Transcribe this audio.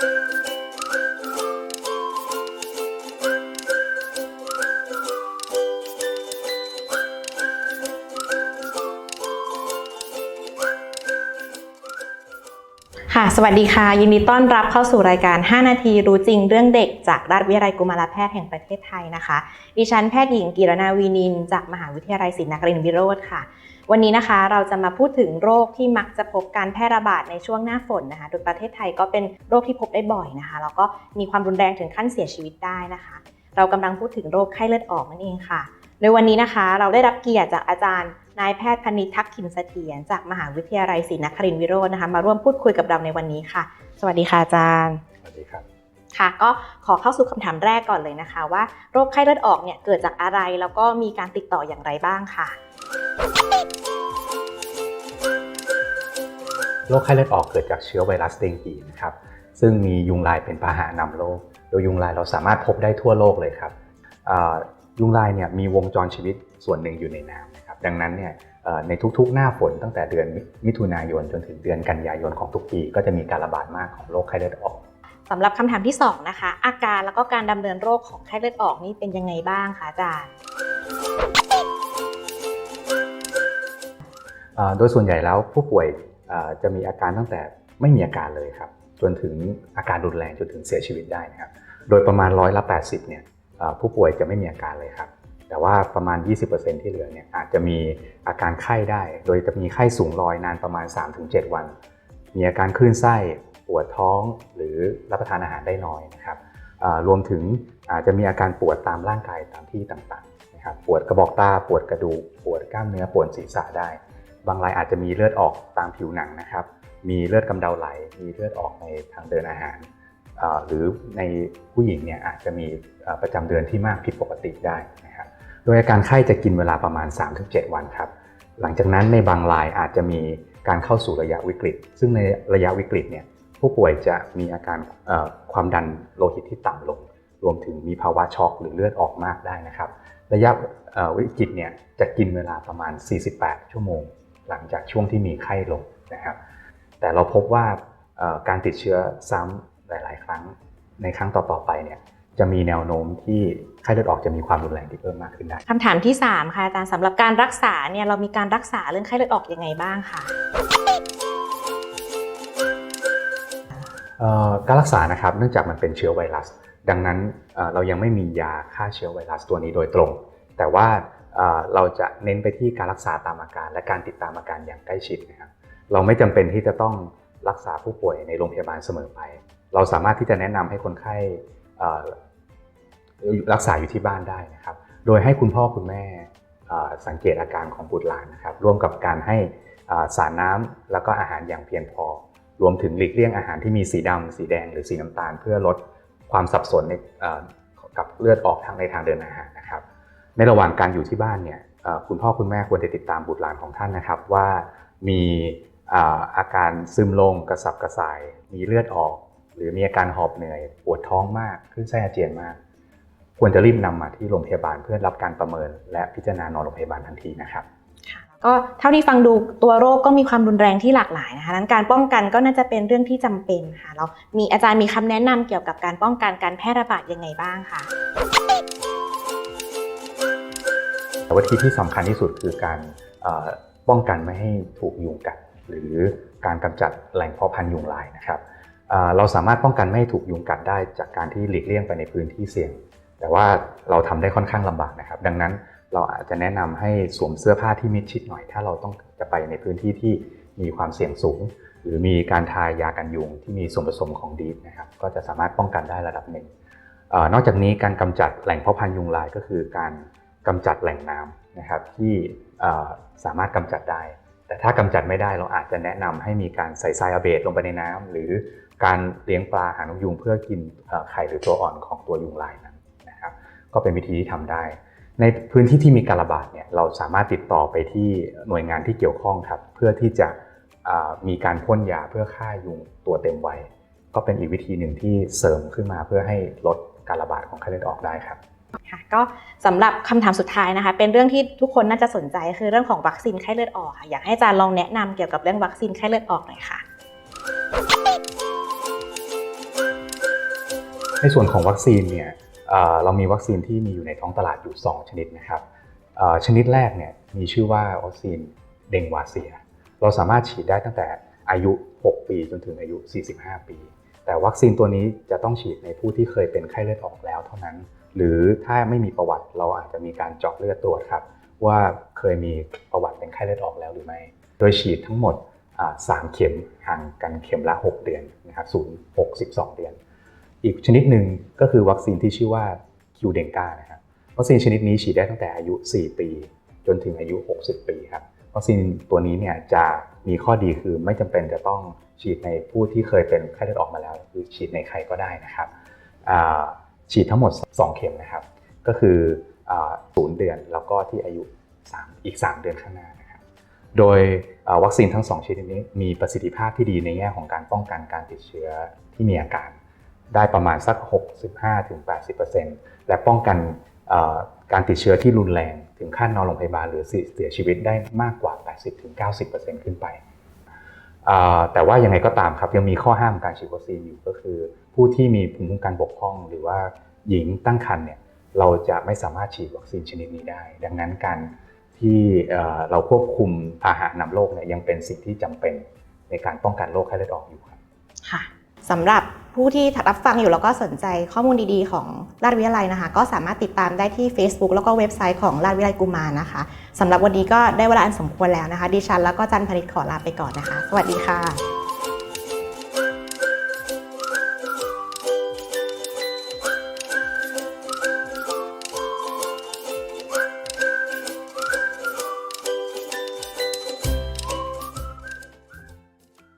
ค่ะสวัสดีค่ะ ยินดีต้อนรับเข้าสู่รายการ 5 นาทีรู้จริงเรื่องเด็ก จากราชวิทยาลัยกุมารแพทย์แห่งประเทศไทยนะคะ ดิฉันแพทย์หญิงกีรนาวีนิน จากมหาวิทยาลัยศรีนครินทร์วิโรธค่ะ วันนี้นะคะเราจะมาพูดถึงโรคที่มักจะพบการแพร่ระบาดในช่วงหน้าฝนนะคะ โดยประเทศไทยก็เป็นโรคที่พบได้บ่อยนะคะ แล้วก็มีความรุนแรงถึงขั้นเสียชีวิตได้นะคะ เรากำลังพูดถึงโรคไข้เลือดออกนั่นเองค่ะ โดยวันนี้นะคะ เราได้รับเกียรติจากอาจารย์นายแพทย์พนิทักขินเสถียรจากมหาวิทยาลัยศรีนครินทรวิโรจน์นะคะ มาร่วมพูดคุยกับเราในวันนี้ค่ะ สวัสดีค่ะอาจารย์ สวัสดีครับค่ะก็ขอเข้าสู่คำถามแรกก่อนเลยนะคะ ว่าโรคไข้เลือดออกเนี่ยเกิดจากอะไรแล้วก็มีการติดต่ออย่างไรบ้างค่ะ โรคไข้เลือดออกเกิดจากเชื้อไวรัสเดงกีนะครับ ซึ่งมียุงลายเป็นพาหะนำโรค โดยยุงลายเราสามารถพบได้ทั่วโลกเลยครับยุงลายเนี่ยมีวงจรชีวิตส่วนหนึ่งอยู่ในน้ำนะครับ ดังนั้นเนี่ยในทุกๆ หน้าฝนตั้งแต่เดือนมิถุนายนจนถึงเดือนกันยายนของทุกปี ก็จะมีการระบาดมากของโรคไข้เลือดออกสำหรับคำถามที่สองนะคะอาการแล้วก็การดำเนินโรคของไข้เลือดออกนี่เป็นยังไงบ้างคะอาจารย์ โดยส่วนใหญ่แล้วผู้ป่วยจะมีอาการตั้งแต่ไม่มีอาการเลยครับ จนถึงอาการรุนแรงจนถึงเสียชีวิตได้นะครับ โดยประมาณร้อยละ 80 เนี่ยผู้ป่วยจะไม่มีอาการเลยครับ แต่ว่าประมาณ 20%ที่เหลือเนี่ยอาจจะมีอาการไข้ได้ โดยจะมีไข้สูงลอยนานประมาณ 3-7 วัน มีอาการคลื่นไส้ปวดท้องหรือรับประทานอาหารได้น้อยนะครับรวมถึงอาจจะมีอาการปวดตามร่างกายตามที่ต่างๆนะครับ ปวดกระบอกตา ปวดกระดูก ปวดกล้ามเนื้อ ปวดศีรษะได้ บางรายอาจจะมีเลือดออกตามผิวหนังนะครับ มีเลือดกำเดาไหล มีเลือดออกในทางเดินอาหาร หรือในผู้หญิงเนี่ยอาจจะมีประจำเดือนที่มากผิดปกติได้นะครับ โดยอาการไข้จะกินเวลาประมาณ 3-7 วันครับ หลังจากนั้นในบางรายอาจจะมีการเข้าสู่ระยะวิกฤต ซึ่งในระยะวิกฤตเนี่ยผู้ป่วยจะมีอาการความดันโลหิตที่ต่ำลง รวมถึงมีภาวะช็อกหรือเลือดออกมากได้นะครับ ระยะวิกฤตเนี่ยจะกินเวลาประมาณ 48 ชั่วโมง หลังจากช่วงที่มีไข้ลงนะครับ แต่เราพบว่าเอ่อการติดเชื้อซ้ำหลาย ๆ ครั้งในครั้งต่อๆไปเนี่ยจะมีแนวโน้มที่ไข้เลือดออกจะมีความรุนแรงที่เพิ่มมากขึ้นได้คำถามที่ 3 ค่ะอาจารย์สำหรับการรักษาเนี่ยเรามีการรักษาเรื่องไข้เลือดออกยังไงบ้างคะเอ่อการรักษานะครับเนื่องจากมันเป็นเชื้อไวรัส ดังนั้นเอ่อเรายังไม่มียาฆ่าเชื้อไวรัสตัวนี้โดยตรง แต่ว่า เราจะเน้นไปที่การรักษาตามอาการ และการติดตามอาการอย่างใกล้ชิดนะครับเราไม่จำเป็นที่จะต้องรักษาผู้ป่วยในโรงพยาบาลเสมอไป เราสามารถที่จะแนะนำให้คนไข้รักษาอยู่ที่บ้านได้นะครับ โดยให้คุณพ่อคุณแม่สังเกตอาการของบุตรหลานนะครับ ร่วมกับการให้สารน้ำแล้วก็อาหารอย่างเพียงพอ รวมถึงหลีกเลี่ยงอาหารที่มีสีดำสีแดงหรือสีน้ำตาล เพื่อลดความสับสนในกับเลือดออกทางในทางเดินอาหารนะครับ ในระหว่างการอยู่ที่บ้านเนี่ยคุณพ่อคุณแม่ควรจะติดตามบุตรหลานของท่านนะครับว่ามีอาการซึมลงกระสับกระส่าย มีเลือดออก หรือมีอาการหอบเหนื่อยปวดท้องมากคลื่นไส้อาเจียนมาก ควรจะรีบนำมาที่โรงพยาบาลเพื่อรับการประเมิน และพิจารณานอนโรงพยาบาลทันทีนะครับก็เท่าที่ฟังดูตัวโรคก็มีความรุนแรงที่หลากหลายนะคะนั้นการป้องกันก็น่าจะเป็นเรื่องที่จำเป็นค่ะแล้วมีอาจารย์มีคำแนะนำเกี่ยวกับการป้องกันการแพร่ระบาดยังไงบ้างคะ แต่วิธีที่สำคัญที่สุดคือการป้องกันไม่ให้ถูกยุงกัด หรือการกำจัดแหล่งเพาะพันธุ์ยุงลายนะครับเราสามารถป้องกันไม่ให้ถูกยุงกัดได้จากการที่หลีกเลี่ยงไปในพื้นที่เสี่ยง แต่ว่าเราทำได้ค่อนข้างลำบากนะครับ ดังนั้นเราอาจจะแนะนำให้สวมเสื้อผ้าที่มิดชิดหน่อย ถ้าเราต้องจะไปในพื้นที่ที่มีความเสี่ยงสูง หรือมีการทายากันยุงที่มีส่วนผสมของดีฟนะครับก็จะสามารถป้องกันได้ระดับหนึ่งนอกจากนี้การกำจัดแหล่งเพาะพันธุ์ยุงลายก็คือการ กำจัดแหล่งน้ำนะครับที่สามารถกำจัดได้ แต่ถ้ากำจัดไม่ได้เราอาจจะแนะนำให้มีการใส่ไซอาเบตลงไปในน้ำหรือการเลี้ยงปลาหางนกยุงเพื่อกินไข่หรือตัวอ่อนของตัวยุงลายนั้นนะครับ ก็เป็นวิธีที่ทำได้ ในพื้นที่ที่มีการระบาดเนี่ยเราสามารถติดต่อไปที่หน่วยงานที่เกี่ยวข้องครับเพื่อที่จะมีการพ่นยาเพื่อฆ่ายุงตัวเต็มวัยก็เป็นอีกวิธีหนึ่งที่เสริมขึ้นมาเพื่อให้ลดการระบาดของไข้เลือดออกได้ครับ ค่ะก็สำหรับคำถามสุดท้ายนะคะ เป็นเรื่องที่ทุกคนน่าจะสนใจคือเรื่องของวัคซีนไข้เลือดออกค่ะอยากให้อาจารย์ลองแนะนำเกี่ยวกับเรื่องวัคซีนไข้เลือดออกหน่อยค่ะในส่วนของวัคซีนเนี่ยเรามีวัคซีนที่มีอยู่ในท้องตลาดอยู่ 2 ชนิดนะครับชนิดแรกเนี่ยมีชื่อว่าวัคซีนเดงวาเซีย เราสามารถฉีดได้ตั้งแต่อายุ 6 ปีจนถึงอายุ 45 ปี แต่วัคซีนตัวนี้จะต้องฉีดในผู้ที่เคยเป็นไข้เลือดออกแล้วเท่านั้น หรือถ้าไม่มีประวัติเราอาจจะมีการเจาะเลือดตรวจครับ ว่าเคยมีประวัติเป็นไข้เลือดออกแล้วหรือไม่ โดยฉีดทั้งหมดอ่าสามเข็มห่างกันเข็มละ 6 เดือนนะครับศูนย์หกสิบสองเดือน อีกชนิดหนึ่งก็คือวัคซีนที่ชื่อว่าคิวเดงกานะครับวัคซีนชนิดนี้ฉีดได้ตั้งแต่อายุ 4 ปี จนถึงอายุ 60 ปีครับวัคซีนตัวนี้เนี่ยจะมีข้อดีคือไม่จำเป็นจะต้องฉีดในผู้ที่เคยเป็นไข้เลือดออกมาแล้ว คือฉีดในใครก็ได้นะครับ ฉีดทั้งหมด 2 เข็มนะครับ ก็คือศูนย์เดือนแล้วก็ที่อายุ 3 อีก 3 เดือนข้างหน้านะครับ โดยวัคซีนทั้ง 2ชนิดนี้มีประสิทธิภาพที่ดีในแง่ของการป้องกันการติดเชื้อที่มีอาการได้ประมาณสัก 65-80%และป้องกันการติดเชื้อที่รุนแรงถึงขั้นนอนโรงพยาบาลหรือเสียชีวิตได้มากกว่า 80-90%ขึ้นไปอ่าแต่ว่ายังไงก็ตามครับยังมีข้อห้ามการฉีดวัคซีนอยู่ก็คือ ผู้ที่มีภูมิคุ้มกันบกพร่อง หรือว่าหญิงตั้งครรภ์เนี่ยเราจะไม่สามารถฉีดวัคซีนชนิดนี้ได้ ดังนั้นการที่เราควบคุมพาหะนำโรคเนี่ยยังเป็นสิ่งที่จำเป็นในการป้องกันโรคไข้เลือดออกอยู่ครับค่ะสำหรับผู้ที่รับฟังอยู่แล้วก็สนใจข้อมูลดีๆ ของราชวิทยาลัยนะคะ ก็สามารถติดตามได้ที่ Facebook แล้วก็เว็บไซต์ของราชวิทยาลัยกุมารนะคะสำหรับวันนี้ก็ได้เวลาอันสมควรแล้วนะคะ ดิฉันแล้วก็จันพนิตขอลาไปก่อนนะคะ สวัสดีค่ะ